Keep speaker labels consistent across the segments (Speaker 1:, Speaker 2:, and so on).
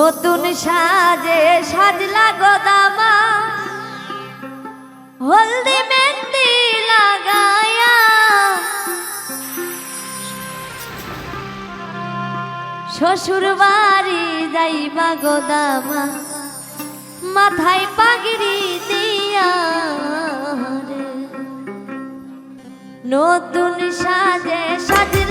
Speaker 1: নতুন সাজে সাজলা গোদামা হলদি মেহেন্দি লাগায়া শ্বশুর বাড়ি যাইবা গোদামা, মাথায় পাগড়ি দিয়া। নতুন সাজে সাজলা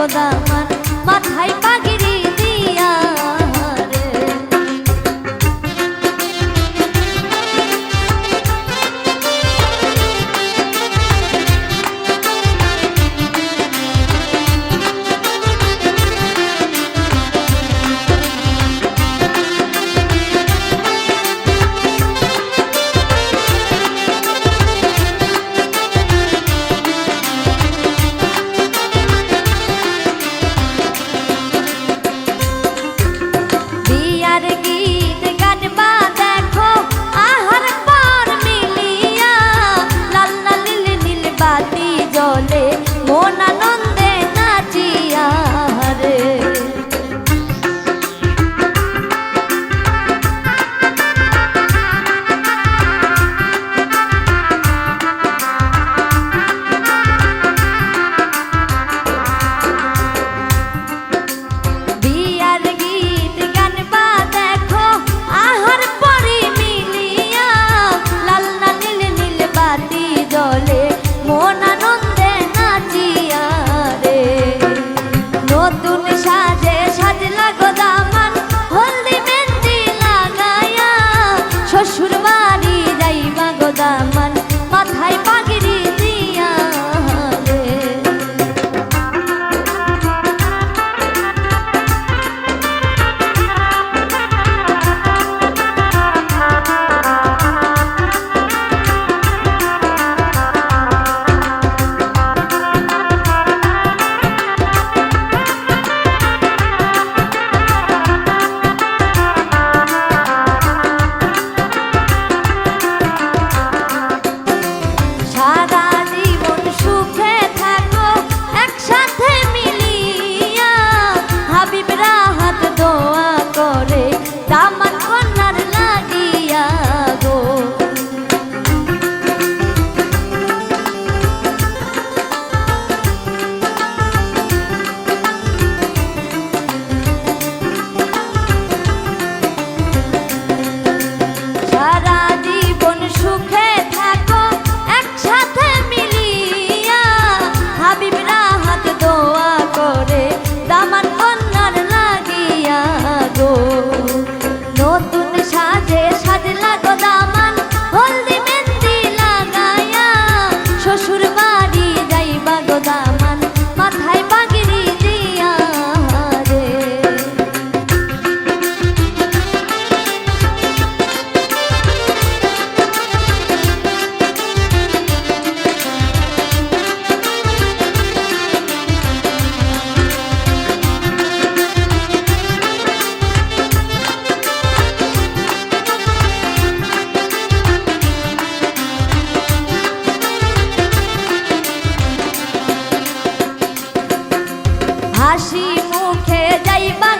Speaker 1: গদামান মাথায় হাসি মুখে যাইবা